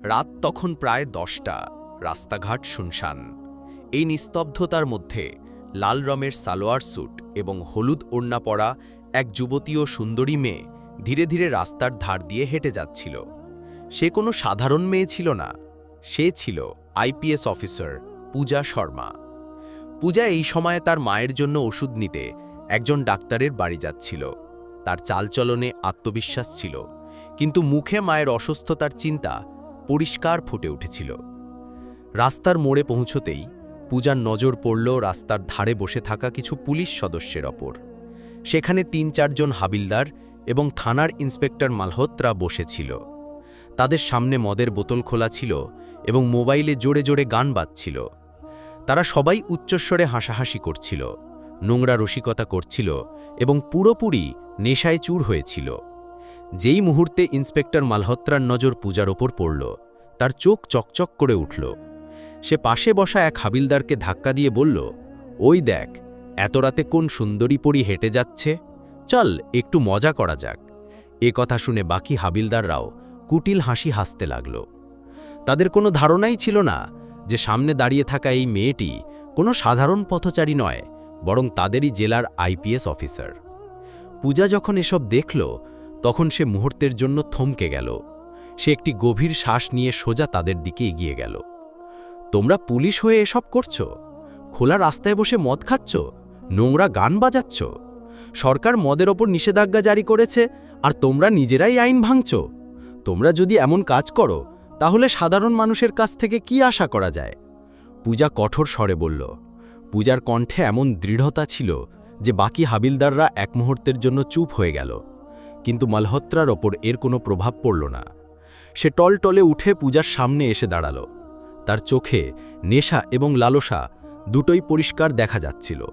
রাত তখন প্রায় দশটা, রাস্তাঘাট শুনশান। এই নিস্তব্ধতার মধ্যে লাল রমের সালোয়ার স্যুট এবং হলুদ ওড়না পরা এক যুবতী ও সুন্দরী মেয়ে ধীরে ধীরে রাস্তার ধার দিয়ে হেঁটে যাচ্ছিল। সে কোনো সাধারণ মেয়ে ছিল না, সে ছিল আইপিএস অফিসার পূজা শর্মা। পূজা এই সময়ে তার মায়ের জন্য ওষুধ নিতে একজন ডাক্তারের বাড়ি যাচ্ছিল। তার চালচলনে আত্মবিশ্বাস ছিল, কিন্তু মুখে মায়ের অসুস্থতার চিন্তা পরিষ্কার ফুটে উঠেছিল। রাস্তার মোড়ে পৌঁছতেই পূজার নজর পড়ল রাস্তার ধারে বসে থাকা কিছু পুলিশ সদস্যের ওপর। সেখানে তিন চারজন হাবিলদার এবং থানার ইন্সপেক্টর মালহোত্রা বসেছিল। তাদের সামনে মদের বোতল খোলা ছিল এবং মোবাইলে জোরে জোরে গান বাজছিল। তারা সবাই উচ্চস্বরে হাসাহাসি করছিল, নোংরা রসিকতা করছিল এবং পুরোপুরি নেশায় চুর হয়েছিল। যেই মুহূর্তে ইন্সপেক্টর মালহোত্রার নজর পূজার ওপর পড়ল, তার চোখ চকচক করে উঠল। সে পাশে বসা এক হাবিলদারকে ধাক্কা দিয়ে বলল, ওই দেখ, এত রাতে কোন সুন্দরী পরি হেঁটে যাচ্ছে? চল, একটু মজা করা যাক। এ কথা শুনে বাকি হাবিলদাররাও কুটিল হাসি হাসতে লাগল। তাদের কোনো ধারণাই ছিল না যে সামনে দাঁড়িয়ে থাকা এই মেয়েটি কোনো সাধারণ পথচারী নয়, বরং তাদেরই জেলার আইপিএস অফিসার। পূজা যখন এসব দেখল তখন সে মুহূর্তের জন্য থমকে গেল। সে একটি গভীর শ্বাস নিয়ে সোজা তাদের দিকে এগিয়ে গেল। তোমরা পুলিশ হয়ে এসব করছ? খোলা রাস্তায় বসে মদ খাচ্ছ? নোংরা গান বাজাচ্ছ? সরকার মদের ওপর নিষেধাজ্ঞা জারি করেছে আর তোমরা নিজেরাই আইন ভাঙছ? তোমরা যদি এমন কাজ করো, তাহলে সাধারণ মানুষের কাছ থেকে কি আশা করা যায়? পূজা কঠোর স্বরে বলল, পূজার কণ্ঠে এমন দৃঢ়তা ছিল যে বাকি হাবিলদাররা এক মুহূর্তের জন্য চুপ হয়ে গেল। কিন্তু মালহোত্রার ওপর এর কোনো প্রভাব পড়ল না। সে টলটলে উঠে পূজার সামনে এসে দাঁড়াল। তার চোখে নেশা এবং লালসা দুটোই পরিষ্কার দেখা যাচ্ছিল।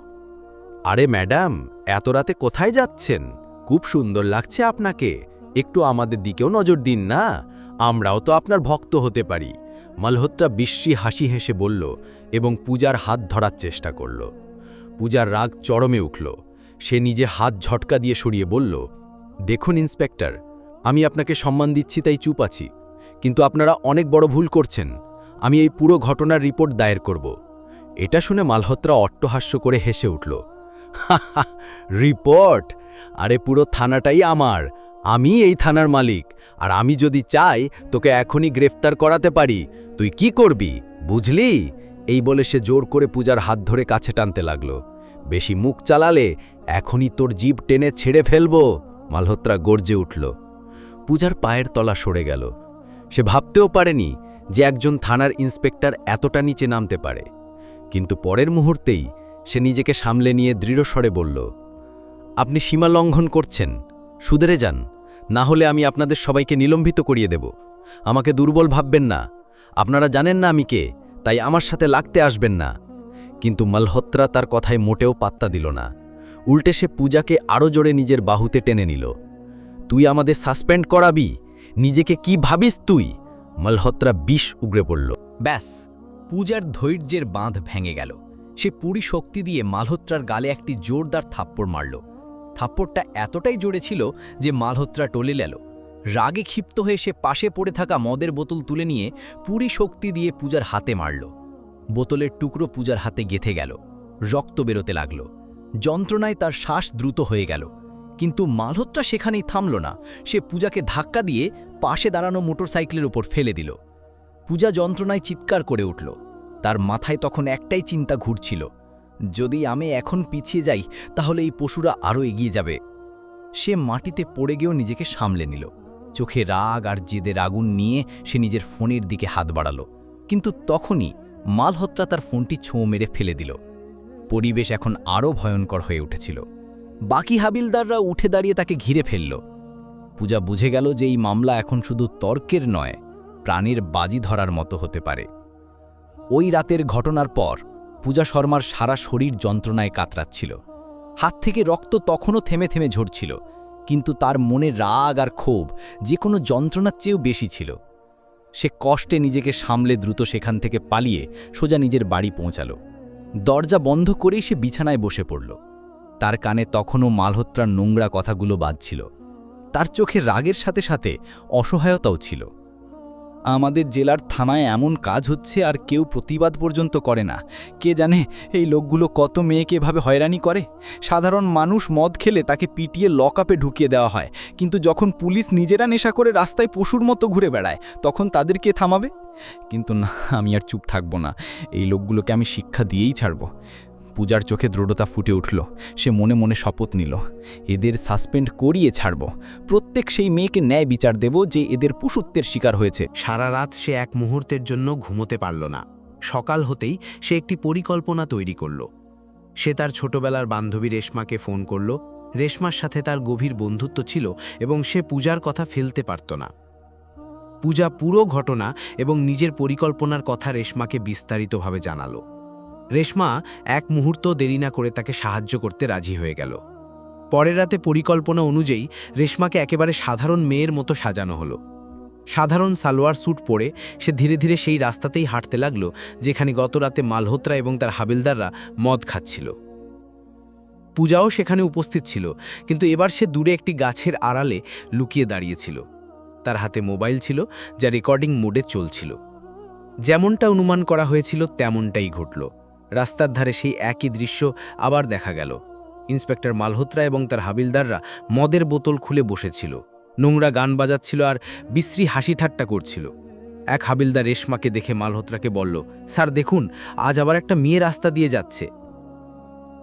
আরে ম্যাডাম, এত রাতে কোথায় যাচ্ছেন? খুব সুন্দর লাগছে আপনাকে। একটু আমাদের দিকেও নজর দিন না। আমরাও তো আপনার ভক্ত হতে পারি। মালহোত্রা বিশ্রী হাসি হেসে বলল এবং পূজার হাত ধরার চেষ্টা করল। পূজার রাগ চরমে উঠল। সে নিজে হাত ঝটকা দিয়ে সরিয়ে বলল দেখুন ইন্সপেক্টর, আমি আপনাকে সম্মান দিচ্ছি, তাই চুপ আছি। কিন্তু আপনারা অনেক বড় ভুল করছেন। আমি এই পুরো ঘটনার রিপোর্ট দায়ের করব। এটা শুনে মালহোত্রা অট্টহাস্য করে হেসে উঠল। রিপোর্ট? আরে পুরো থানাটাই আমার। আমি এই থানার মালিক। আর আমি যদি চাই, তোকে এখনই গ্রেফতার করাতে পারি। তুই কি করবি, বুঝলি? এই বলে সে জোর করে পূজার হাত ধরে কাছে টানতে লাগল। বেশি মুখ চালালে এখনই তোর জীব টেনে ছেড়ে ফেলব। মালহোত্রা গর্জে উঠল। পূজার পায়ের তলা সরে গেল। সে ভাবতেও পারেনি যে একজন থানার ইন্সপেক্টর এতটা নিচে নামতে পারে। কিন্তু পরের মুহূর্তেই সে নিজেকে সামলে নিয়ে দৃঢ়স্বরে বলল, আপনি সীমা লঙ্ঘন করছেন। সুদেরে যান। না হলে আমি আপনাদের সবাইকে নিলম্বিত করিয়ে দেব। আমাকে দুর্বল ভাববেন না। আপনারা জানেন না আমি কে, তাই আমার সাথে লাগতে আসবেন না। কিন্তু মালহোত্রা তার কথায় মোটেও পাত্তা দিল না। উল্টে সে পূজাকে আরও জোরে নিজের বাহুতে টেনে নিল। তুই আমাদের সাসপেন্ড করাবি? নিজেকে কি ভাবিস তুই? মালহোত্রা বিষ উগড়ে পড়ল। ব্যাস, পূজার ধৈর্যের বাঁধ ভেঙে গেল। সে পুরী শক্তি দিয়ে মালহোত্রার গালে একটি জোরদার থাপ্পড় মারল। থাপ্পড়টা এতটাই জোরে ছিল যে মালহোত্রা টলে গেল রাগে ক্ষিপ্ত হয়ে সে পাশে পড়ে থাকা মদের বোতল তুলে নিয়ে পুরী শক্তি দিয়ে পূজার হাতে মারল। বোতলের টুকরো পূজার হাতে গেথে গেল। রক্ত বেরোতে লাগল। যন্ত্রণায় তার শ্বাস দ্রুত হয়ে গেল। কিন্তু মালহোত্রা সেখানেই থামল না। সে পূজাকে ধাক্কা দিয়ে পাশে দাঁড়ানো মোটরসাইকেলের ওপর ফেলে দিল। পূজা যন্ত্রণায় চিৎকার করে উঠল। তার মাথায় তখন একটাই চিন্তা ঘুরছিল। যদি আমি এখন পিছিয়ে যাই, তাহলে এই পশুরা আরও এগিয়ে যাবে। সে মাটিতে পড়ে গিয়েও নিজেকে সামলে নিল। চোখে রাগ আর জেদের আগুন নিয়ে সে নিজের ফোনের দিকে হাত বাড়াল। কিন্তু তখনই মালহোত্রা তার ফোনটি ছোঁ মেরে ফেলে দিল। পরিবেশ এখন আরও ভয়ঙ্কর হয়ে উঠেছিল। বাকি হাবিলদাররা উঠে দাঁড়িয়ে তাকে ঘিরে ফেলল। পূজা বুঝে গেল যে এই মামলা এখন শুধু তর্কের নয়, প্রাণের বাজি ধরার মতো হতে পারে। ওই রাতের ঘটনার পর পূজা শর্মার সারা শরীর যন্ত্রণায় কাতরাচ্ছিল। হাত থেকে রক্ত তখনও থেমে থেমে ঝরছিল, কিন্তু তার মনে রাগ আর ক্ষোভ যে কোনো যন্ত্রণার চেয়েও বেশি ছিল। সে কষ্টে নিজেকে সামলে দ্রুত সেখান থেকে পালিয়ে সোজা নিজের বাড়ি পৌঁছালো। দরজা বন্ধ করেই সে বিছানায় বসে পড়ল। তার কানে তখনও মালহোত্রার নোংরা কথাগুলো বাজছিল। তার চোখে রাগের সাথে সাথে অসহায়তাও ছিল। আমাদের জেলার থানায় এমন কাজ হচ্ছে আর কেউ প্রতিবাদ পর্যন্ত করে না। কে জানে এই লোকগুলো কত মেয়েকে এভাবে হয়রানি করে? সাধারণ মানুষ মদ খেলে তাকে পিটিয়ে লকআপে ঢুকিয়ে দেওয়া হয়। কিন্তু যখন পুলিশ নিজেরা নেশা করে রাস্তায় পশুর মতো ঘুরে বেড়ায়, তখন তাদেরকে থামাবে? কিন্তু না, আমি আর চুপ থাকব না। এই লোকগুলোকে আমি শিক্ষা দিয়েই ছাড়ব। পূজার চোখে দৃঢ়তা ফুটে উঠল। সে মনে মনে শপথ নিল। এদের সাসপেন্ড করিয়ে ছাড়ব। প্রত্যেক সেই মেয়েকে ন্যায় বিচার দেব যে এদের পশুত্বের শিকার হয়েছে। সারা রাত সে এক মুহূর্তের জন্য ঘুমোতে পারল না। সকাল হতেই সে একটি পরিকল্পনা তৈরি করল। সে তার ছোটবেলার বান্ধবী রেশমাকে ফোন করল। রেশমার সাথে তার গভীর বন্ধুত্ব ছিল এবং সে পূজার কথা ফেলতে পারত না। পূজা পুরো ঘটনা এবং নিজের পরিকল্পনার কথা রেশমাকে বিস্তারিতভাবে জানালো। রেশমা এক মুহূর্ত দেরি না করে তাকে সাহায্য করতে রাজি হয়ে গেল। পরের রাতে পরিকল্পনা অনুযায়ী রেশমাকে একেবারে সাধারণ মেয়ের মতো সাজানো হলো। সাধারণ সালোয়ার স্যুট পরে সে ধীরে ধীরে সেই রাস্তাতেই হাঁটতে লাগল, যেখানে গত রাতে মালহোত্রা এবং তার হাবিলদাররা মদ খাচ্ছিল। পূজাও সেখানে উপস্থিত ছিল, কিন্তু এবার সে দূরে একটি গাছের আড়ালে লুকিয়ে দাঁড়িয়েছিল। তার হাতে মোবাইল ছিল, যা রেকর্ডিং মোডে চলছিল। যেমনটা অনুমান করা হয়েছিল, তেমনটাই ঘটল। রাস্তার ধারে সেই একই দৃশ্য আবার দেখা গেল। ইন্সপেক্টর মালহোত্রা এবং তার হাবিলদাররা মদের বোতল খুলে বসেছিল। নোংরা গান বাজাচ্ছিল আর বিশ্রী হাসি ঠাট্টা করছিল। এক হাবিলদার রেশমাকে দেখে মালহোত্রাকে বলল, স্যার, দেখুন, আজ আবার একটা মেয়ে রাস্তা দিয়ে যাচ্ছে।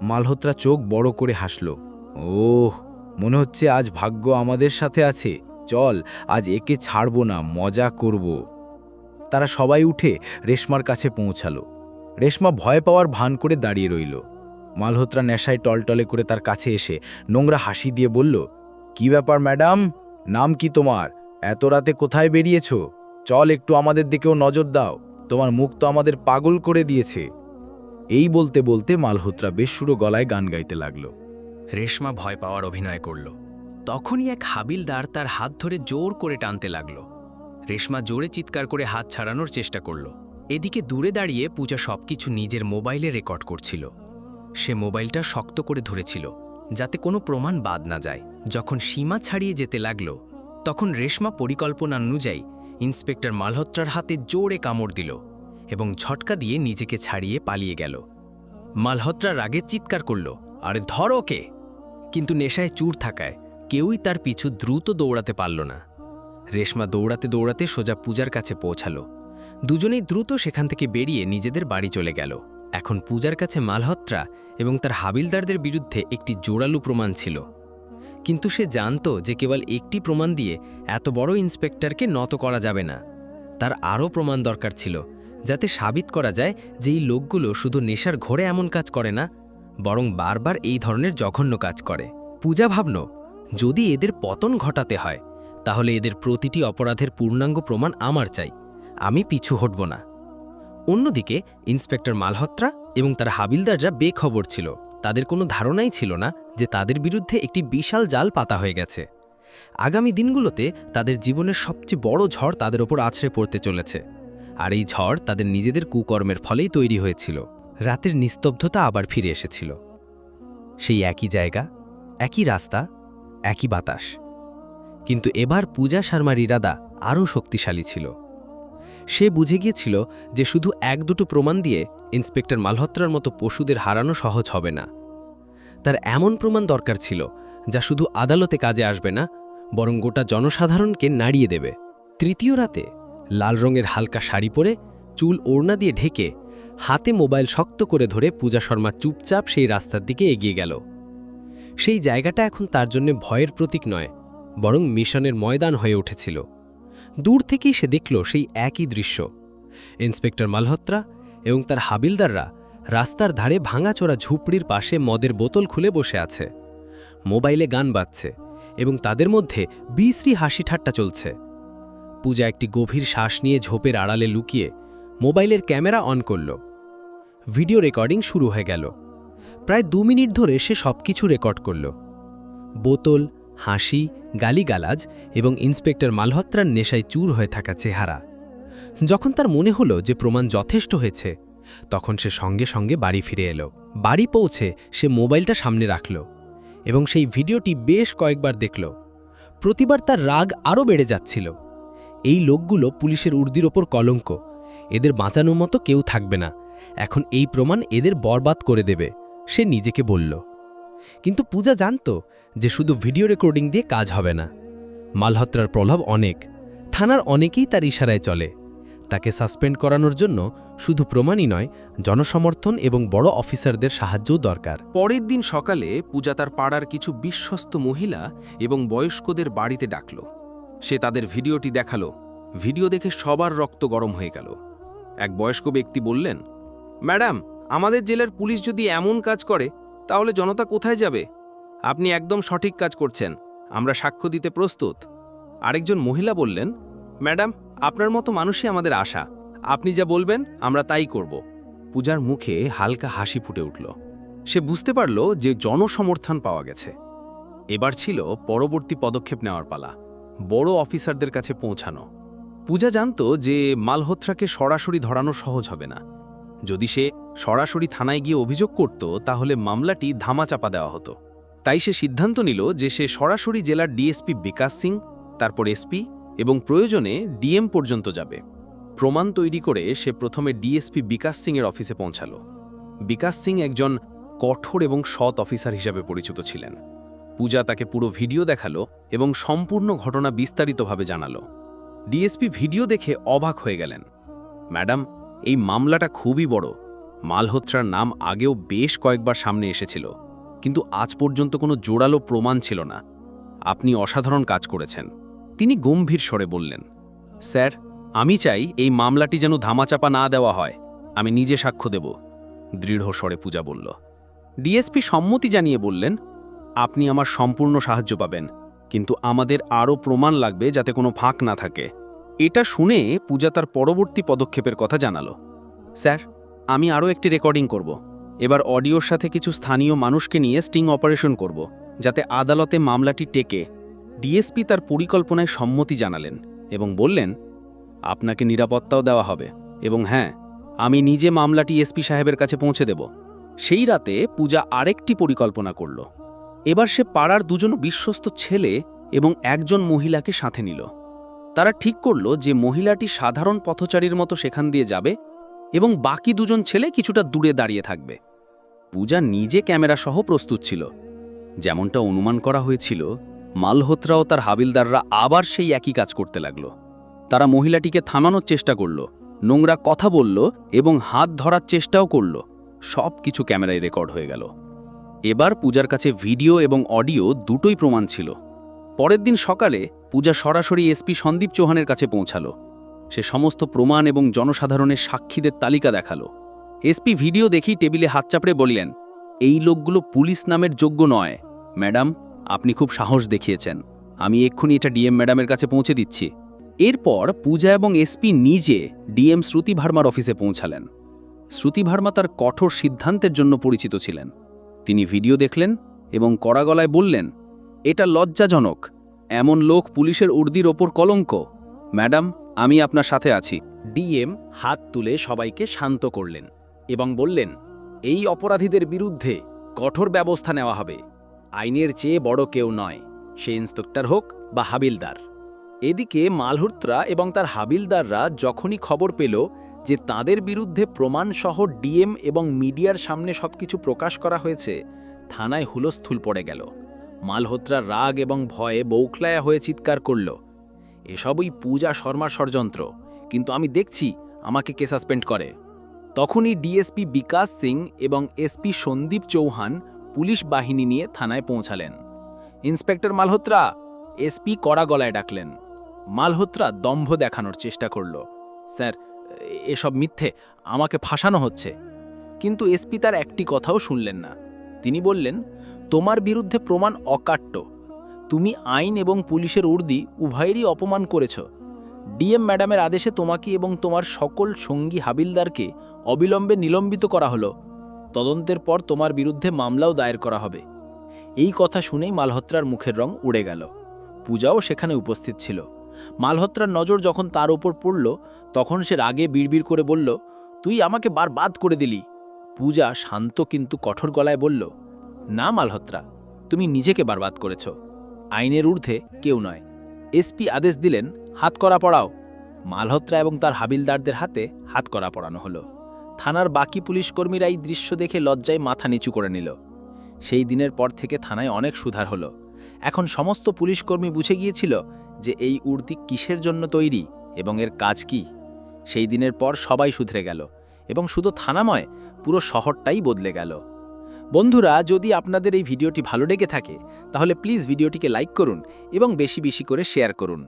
মালহোত্রা চোখ বড় করে হাসল, ওহ, মনে হচ্ছে আজ ভাগ্য আমাদের সাথে আছে। চল, আজ একে ছাড়ব না, মজা করব। তারা সবাই উঠে রেশমার কাছে পৌঁছালো। রেশমা ভয় পাওয়ার ভান করে দাঁড়িয়ে রইল। মালহোত্রা নেশায় টলটলে করে তার কাছে এসে নোংরা হাসি দিয়ে বলল, কি ব্যাপার, ম্যাডাম? নাম কি তোমার? এত রাতে কোথায় বেরিয়েছ? চল একটু আমাদের দিকেও নজর দাও। তোমার মুখ তো আমাদের পাগল করে দিয়েছে। এই বলতে বলতে মালহোত্রা বেশুরো গলায় গান গাইতে লাগল। রেশমা ভয় পাওয়ার অভিনয় করল। তখনই এক হাবিলদার তার হাত ধরে জোর করে টানতে লাগল। রেশমা জোরে চিৎকার করে হাত ছাড়ানোর চেষ্টা করল। এদিকে দূরে দাঁড়িয়ে পূজা সবকিছু নিজের মোবাইলে রেকর্ড করছিল। সে মোবাইলটা শক্ত করে ধরেছিল, যাতে কোনো প্রমাণ বাদ না যায়। যখন সীমা ছাড়িয়ে যেতে লাগল, তখন রেশমা পরিকল্পনা অনুযায়ী ইন্সপেক্টর মালহোত্রার হাতে জোরে কামড় দিল এবং ঝটকা দিয়ে নিজেকে ছাড়িয়ে পালিয়ে গেল। মালহোত্রা রাগে চিৎকার করল, আরে ধর ওকে! কিন্তু নেশায় চুর থাকায় কেউই তার পিছু দ্রুত দৌড়াতে পারল না। রেশমা দৌড়াতে দৌড়াতে সোজা পূজার কাছে পৌঁছালো। দুজনেই দ্রুত সেখান থেকে বেরিয়ে নিজেদের বাড়ি চলে গেল। এখন পূজার কাছে মালহত্রা এবং তার হাবিলদারদের বিরুদ্ধে একটি জোরালো প্রমাণ ছিল। কিন্তু সে জানত যে কেবল একটি প্রমাণ দিয়ে এত বড় ইন্সপেক্টরকে নত করা যাবে না। তার আরও প্রমাণ দরকার ছিল, যাতে সাবিত করা যায় যে এই লোকগুলো শুধু নেশার ঘরে এমন কাজ করে না, বরং বারবার এই ধরনের জঘন্য কাজ করে। পূজা ভাবন যদি এদের পতন ঘটাতে হয়, তাহলে এদের প্রতিটি অপরাধের পূর্ণাঙ্গ প্রমাণ আমার চাই। আমি পিছু হটব না। অন্যদিকে, ইন্সপেক্টর মালহত্রা এবং তার হাবিলদাররা বেখবর ছিল। তাদের কোনো ধারণাই ছিল না যে তাদের বিরুদ্ধে একটি বিশাল জাল পাতা হয়ে গেছে। আগামী দিনগুলোতে তাদের জীবনের সবচেয়ে বড় ঝড় তাদের ওপর আছড়ে পড়তে চলেছে। আর এই ঝড় তাদের নিজেদের কুকর্মের ফলেই তৈরি হয়েছিল। রাতের নিস্তব্ধতা আবার ফিরে এসেছিল। সেই একই জায়গা, একই রাস্তা, একই বাতাস। কিন্তু এবার পূজা শর্মার ইরাদা আরও শক্তিশালী ছিল। সে বুঝে গিয়েছিল যে শুধু এক দুটো প্রমাণ দিয়ে ইন্সপেক্টর মালহোত্রার মতো পশুদের হারানো সহজ হবে না। তার এমন প্রমাণ দরকার ছিল যা শুধু আদালতে কাজে আসবে না, বরং গোটা জনসাধারণকে নাড়িয়ে দেবে। তৃতীয় রাতে লাল রঙের হালকা শাড়ি পরে চুল ওড়না দিয়ে ঢেকে হাতে মোবাইল শক্ত করে ধরে পূজা শর্মা চুপচাপ সেই রাস্তার দিকে এগিয়ে গেল। সেই জায়গাটা এখন তার জন্য ভয়ের প্রতীক নয়, বরং মিশনের ময়দান হয়ে উঠেছিল। দূর থেকেই সে দেখল সেই একই দৃশ্য। ইন্সপেক্টর মালহোত্রা এবং তার হাবিলদাররা রাস্তার ধারে ভাঙাচোরা ঝুপড়ির পাশে মদের বোতল খুলে বসে আছে। মোবাইলে গান বাজছে এবং তাদের মধ্যে বিশ্রী হাসি ঠাট্টা চলছে। পূজা একটি গভীর শ্বাস নিয়ে ঝোপের আড়ালে লুকিয়ে মোবাইলের ক্যামেরা অন করল। ভিডিও রেকর্ডিং শুরু হয়ে গেল। প্রায় দু মিনিট ধরে সে সবকিছু রেকর্ড করল। বোতল হাসি, গালিগালাজ এবং ইন্সপেক্টর মালহত্রার নেশায় চুর হয়ে থাকা চেহারা। যখন তার মনে হলো যে প্রমাণ যথেষ্ট হয়েছে, তখন সে সঙ্গে সঙ্গে বাড়ি ফিরে এলো। বাড়ি পৌঁছে সে মোবাইলটা সামনে রাখল এবং সেই ভিডিওটি বেশ কয়েকবার দেখল। প্রতিবার তার রাগ আরও বেড়ে যাচ্ছিল। এই লোকগুলো পুলিশের উর্দির ওপর কলঙ্ক। এদের বাঁচানোর মতো কেউ থাকবে না। এখন এই প্রমাণ এদের বরবাদ করে দেবে, সে নিজেকে বলল। কিন্তু পূজা জানত যে শুধু ভিডিও রেকর্ডিং দিয়ে কাজ হবে না। মালহত্রার প্রভাব অনেক, থানার অনেকেই তার ইশারায় চলে। তাকে সাসপেন্ড করানোর জন্য শুধু প্রমাণই নয়, জনসমর্থন এবং বড় অফিসারদের সাহায্যও দরকার। পরের দিন সকালে পূজা তার পাড়ার কিছু বিশ্বস্ত মহিলা এবং বয়স্কদের বাড়িতে ডাকল। সে তাদের ভিডিওটি দেখাল। ভিডিও দেখে সবার রক্ত গরম হয়ে গেল। এক বয়স্ক ব্যক্তি বললেন, ম্যাডাম, আমাদের জেলার পুলিশ যদি এমন কাজ করে তাহলে জনতা কোথায় যাবে? আপনি একদম সঠিক কাজ করছেন। আমরা সাক্ষ্য দিতে প্রস্তুত। আরেকজন মহিলা বললেন, ম্যাডাম, আপনার মতো মানুষই আমাদের আশা। আপনি যা বলবেন, আমরা তাই করব। পূজার মুখে হালকা হাসি ফুটে উঠল। সে বুঝতে পারল যে জনসমর্থন পাওয়া গেছে। এবার ছিল পরবর্তী পদক্ষেপ নেওয়ার পালা। বড় অফিসারদের কাছে পৌঁছানো। পূজা জানত যে মালহোত্রাকে সরাসরি ধরানো সহজ হবে না। যদি সে সরাসরি থানায় গিয়ে অভিযোগ করত, তাহলে মামলাটি ধামাচাপা দেওয়া হতো। তাই সে সিদ্ধান্ত নিল যে সে সরাসরি জেলার ডিএসপি বিকাশ সিং, তারপর এসপি এবং প্রয়োজনে ডিএম পর্যন্ত যাবে। প্রমাণ তৈরি করে সে প্রথমে ডিএসপি বিকাশ সিংয়ের অফিসে পৌঁছাল। বিকাশ সিং একজন কঠোর এবং সৎ অফিসার হিসাবে পরিচিত ছিলেন। পূজা তাকে পুরো ভিডিও দেখাল এবং সম্পূর্ণ ঘটনা বিস্তারিতভাবে জানালো। ডিএসপি ভিডিও দেখে অবাক হয়ে গেলেন। ম্যাডাম এই মামলাটা খুবই বড়। মালহোত্রার নাম আগেও বেশ কয়েকবার সামনে এসেছিল, কিন্তু আজ পর্যন্ত কোনো জোরালো প্রমাণ ছিল না। আপনি অসাধারণ কাজ করেছেন। তিনি গম্ভীর স্বরে বললেন, স্যার, আমি চাই এই মামলাটি যেন ধামাচাপা না দেওয়া হয়। আমি নিজে সাক্ষ্য দেব। দৃঢ় স্বরে পূজা বলল, ডিএসপি সম্মতি জানিয়ে বললেন, আপনি আমার সম্পূর্ণ সাহায্য পাবেন, কিন্তু আমাদের আরও প্রমাণ লাগবে যাতে কোনো ফাঁক না থাকে। এটা শুনে পূজা তার পরবর্তী পদক্ষেপের কথা জানালো। স্যার, আমি আরও একটি রেকর্ডিং করব। এবার অডিওর সাথে কিছু স্থানীয় মানুষকে নিয়ে স্টিং অপারেশন করব, যাতে আদালতে মামলাটি টেকে। ডিএসপি তার পরিকল্পনায় সম্মতি জানালেন এবং বললেন, আপনাকে নিরাপত্তাও দেওয়া হবে এবং হ্যাঁ আমি নিজে মামলাটি এসপি সাহেবের কাছে পৌঁছে দেব। সেই রাতে পূজা আরেকটি পরিকল্পনা করল। এবার সে পাড়ার দুজন বিশ্বস্ত ছেলে এবং একজন মহিলাকে সাথে নিল। তারা ঠিক করল যে মহিলাটি সাধারণ পথচারীর মতো সেখান দিয়ে যাবে এবং বাকি দুজন ছেলে কিছুটা দূরে দাঁড়িয়ে থাকবে। পূজা নিজে ক্যামেরা সহ প্রস্তুত ছিল। যেমনটা অনুমান করা হয়েছিল মালহোত্রা ও তার হাবিলদাররা আবার সেই একই কাজ করতে লাগল। তারা মহিলাটিকে থামানোর চেষ্টা করল, নোংরা কথা বলল এবং হাত ধরার চেষ্টাও করল। সব কিছু ক্যামেরায় রেকর্ড হয়ে গেল। এবার পূজার কাছে ভিডিও এবং অডিও দুটোই প্রমাণ ছিল। পরের দিন সকালে পূজা সরাসরি এসপি সন্দীপ চৌহানের কাছে পৌঁছালো। সে সমস্ত প্রমাণ এবং জনসাধারণের সাক্ষীদের তালিকা দেখাল। এসপি ভিডিও দেখি টেবিলে হাত চাপড়ে বললেন, এই লোকগুলো পুলিশ নামের যোগ্য নয়। ম্যাডাম, আপনি খুব সাহস দেখিয়েছেন। আমি এক্ষুনি এটা ডিএম ম্যাডামের কাছে পৌঁছে দিচ্ছি। এরপর পূজা এবং এসপি নিজে ডিএম শ্রুতি ভার্মার অফিসে পৌঁছালেন। শ্রুতি ভার্মা তার কঠোর সিদ্ধান্তের জন্য পরিচিত ছিলেন। তিনি ভিডিও দেখলেন এবং কড়া গলায় বললেন, এটা লজ্জাজনক। এমন লোক পুলিশের উর্দির ওপর কলঙ্ক। ম্যাডাম, আমি আপনার সাথে আছি। ডিএম হাত তুলে সবাইকে শান্ত করলেন এবং বললেন, এই অপরাধীদের বিরুদ্ধে কঠোর ব্যবস্থা নেওয়া হবে। আইনের চেয়ে বড় কেউ নয়। সে ইন্সপেক্টর হোক বা হাবিলদার। এদিকে মালহোত্রা এবং তার হাবিলদাররা যখনই খবর পেল যে তাদের বিরুদ্ধে প্রমাণসহ ডিএম এবং মিডিয়ার সামনে সবকিছু প্রকাশ করা হয়েছে, থানায় হুলস্থুল পড়ে গেল। মালহোত্রা রাগ এবং ভয়ে বৌখলায়া হয়ে চিৎকার করল। এসবই পূজা শর্মার ষড়যন্ত্র, কিন্তু আমি দেখছি আমাকে কে সাসপেন্ড করে। তখনই ডিএসপি বিকাশ সিং এবং এসপি সন্দীপ চৌহান পুলিশ বাহিনী নিয়ে থানায় পৌঁছালেন। ইন্সপেক্টর মালহোত্রা, এসপি কড়া গলায় ডাকলেন। মালহোত্রা দম্ভ দেখানোর চেষ্টা করল। স্যার, এসব মিথ্যে, আমাকে ফাঁসানো হচ্ছে। কিন্তু এসপি তার একটি কথাও শুনলেন না। তিনি বললেন তোমার বিরুদ্ধে প্রমাণ অকাট্য। তুমি আইন এবং পুলিশের উর্দি উভয়েরই অপমান করেছ। ডিএম ম্যাডামের আদেশে তোমাকে এবং তোমার সকল সঙ্গী হাবিলদারকে অবিলম্বে নিলম্বিত করা হলো। তদন্তের পর তোমার বিরুদ্ধে মামলাও দায়ের করা হবে। এই কথা শুনেই মালহোত্রার মুখের রং উড়ে গেল। পূজাও সেখানে উপস্থিত ছিল। মালহোত্রার নজর যখন তার ওপর পড়ল, তখন সে রাগে বিড়বিড় করে বলল, তুই আমাকে বারবাদ করে দিলি। পূজা শান্ত কিন্তু কঠোর গলায় বলল না মালহোত্রা, তুমি নিজেকে বারবাদ করেছ। আইনের ঊর্ধ্বে কেউ নয়। এসপি আদেশ দিলেন, হাত করা পড়াও। মালহোত্রা এবং তার হাবিলদারদের হাতে হাত করা পড়ানো হলো। থানার বাকি পুলিশকর্মীরা এই দৃশ্য দেখে লজ্জায় মাথা নিচু করে নিল। সেই দিনের পর থেকে থানায় অনেক সুধার হলো। এখন সমস্ত পুলিশকর্মী বুঝে গিয়েছিল যে এই উর্দি কিসের জন্য তৈরি এবং এর কাজ কি। সেই দিনের পর সবাই শুধরে গেল এবং শুধু থানাময়, পুরো শহরটাই বদলে গেল। বন্ধুরা, যদি আপনাদের এই ভিডিওটি ভালো লেগে থাকে, তাহলে প্লিজ ভিডিওটিকে লাইক করুন এবং বেশি বেশি করে শেয়ার করুন।